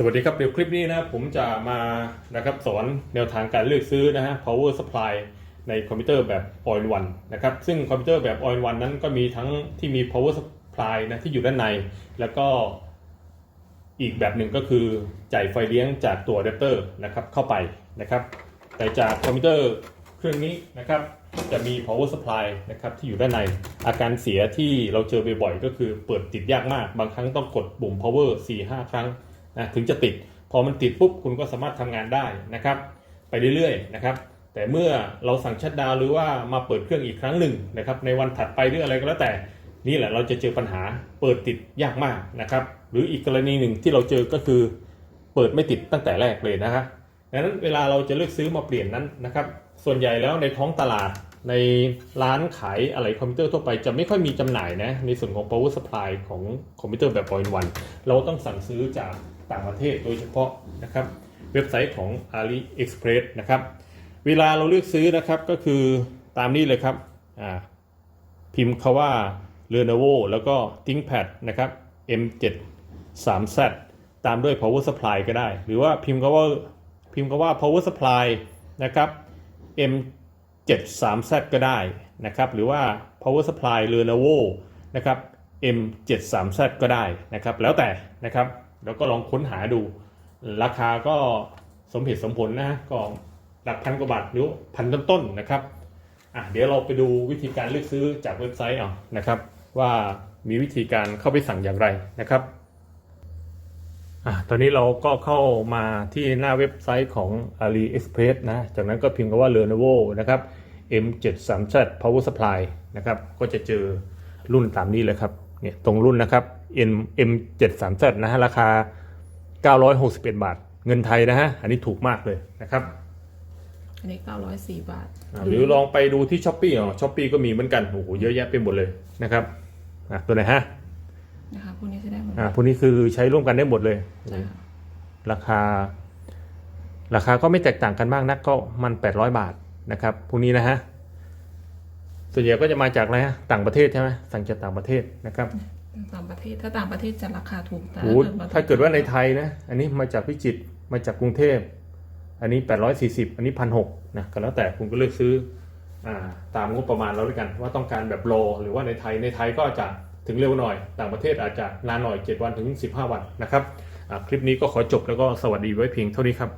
สวัสดีครับเดี๋ยวคลิปนี้นะผมจะมานะครับสอนแนวทางการเลือกซื้อนะฮะ power supply ในคอมพิวเตอร์แบบ all in one นะครับซึ่งคอมพิวเตอร์แบบ all in one นั้นก็มีทั้งที่มี power supply นะที่อยู่ด้านใน แล้วก็อีกแบบหนึ่งก็คือจ่ายไฟเลี้ยงจากตัวอะแดปเตอร์นะครับเข้าไปนะครับ แต่จากคอมพิวเตอร์เครื่องนี้นะครับจะมี power supply นะครับที่อยู่ด้านในอาการเสียที่เราเจอบ่อยๆก็คือเปิดติดยากมากบางครั้งต้องกดปุ่ม power 4-5 ครั้ง นะถึงจะติด พอมันติดปุ๊บคุณก็สามารถทำงานได้นะครับ ไปเรื่อยๆนะครับ แต่เมื่อเราสั่งชัดดาวหรือว่ามาเปิดเครื่องอีกครั้งหนึ่งนะครับ ในวันถัดไปหรืออะไรก็แล้วแต่นี่แหละเราจะเจอปัญหาเปิดติดยากมากนะครับ หรืออีกกรณีหนึ่งที่เราเจอก็คือเปิดไม่ติดตั้งแต่แรกเลยนะครับดังนั้นเวลาเราจะเลือกซื้อมาเปลี่ยนนั้นนะครับ ส่วนใหญ่แล้วในท้องตลาดในร้านขายอะไรคอมพิวเตอร์ทั่วไปจะไม่ค่อยมีจำหน่ายนะในส่วนของ power supply ของคอมพิวเตอร์แบบ all in one เราต้องสั่งซื้อจาก ต่างประเทศโดยเฉพาะนะครับเว็บไซต์ของ AliExpress นะครับเวลาเราเลือกซื้อนะครับก็คือตามนี้เลยครับพิมพ์คาว่า Lenovo แล้วก็ ThinkPad นะครับ M7 3Z ตามด้วย Power Supply ก็ได้ หรือว่าพิมพ์คาว่าพิมพ์คาว่า Power Supply นะครับ M7 3Z ก็ได้นะครับหรือว่า Power Supply Lenovo นะครับ M7 3Z ก็ได้นะครับ แล้วแต่นะครับ แล้วก็ลองค้นหาดู ราคาก็สมเหตุสมผลนะก็หลักพันกว่าบาทหรือพันต้นๆนะครับอะเดี๋ยวเราไปดูวิธีการเลือกซื้อจากเว็บไซต์เอานะครับว่ามีวิธีการเข้าไปสั่งอย่างไรนะครับอะตอนนี้เราก็เข้ามาที่หน้าเว็บไซต์ของ AliExpress นะจากนั้นก็พิมพ์คำว่า Lenovo นะครับ M73Z Power Supply นะครับก็จะเจอรุ่นตามนี้เลยครับ เนี่ยตรงรุ่นนะครับ M M73Z นะฮะราคา 961 บาท เงินไทยนะฮะ อันนี้ถูกมากเลยนะครับ อันนี้ 904 บาทอ่าหรือลองไปดูที่ช้อปปี้อ๋อช้อปปี้ก็มีเหมือนกัน โอ้โห เยอะแยะไปหมดเลยนะครับอะตัวไหนฮะนะคะพวกนี้จะได้หมดอ่าพวกนี้คือใช้ร่วมกันได้หมดเลยจ้ะราคา ราคาก็ไม่แตกต่างกันมากนักก็มัน 800 บาทนะครับพวกนี้นะฮะ ส่วนใหญ่ก็จะมาจากอะไรฮะต่างประเทศใช่ไหมสั่งจากต่างประเทศนะครับต่างประเทศถ้าต่างประเทศจะราคาถูกแต่โอ้โหมถ้าเกิดว่าในไทยนะอันนี้มาจากพิจิตรมาจากกรุงเทพ อันนี้ 840 อันนี้พันหนะก็แล้วแต่คุณก็เลือกซื้ออ่าตามงบประมาณเราด้วยกัน ว่าต้องการแบบโลหรือว่าในไทยในไทยก็จะถึงเร็วหน่อย ต่างประเทศอาจจะนานหน่อย 7 วันถึง 15 วันนะครับอ่าคลิปนี้ก็ขอจบแล้วก็สวัสดีไว้เพียงเท่านี้ครับ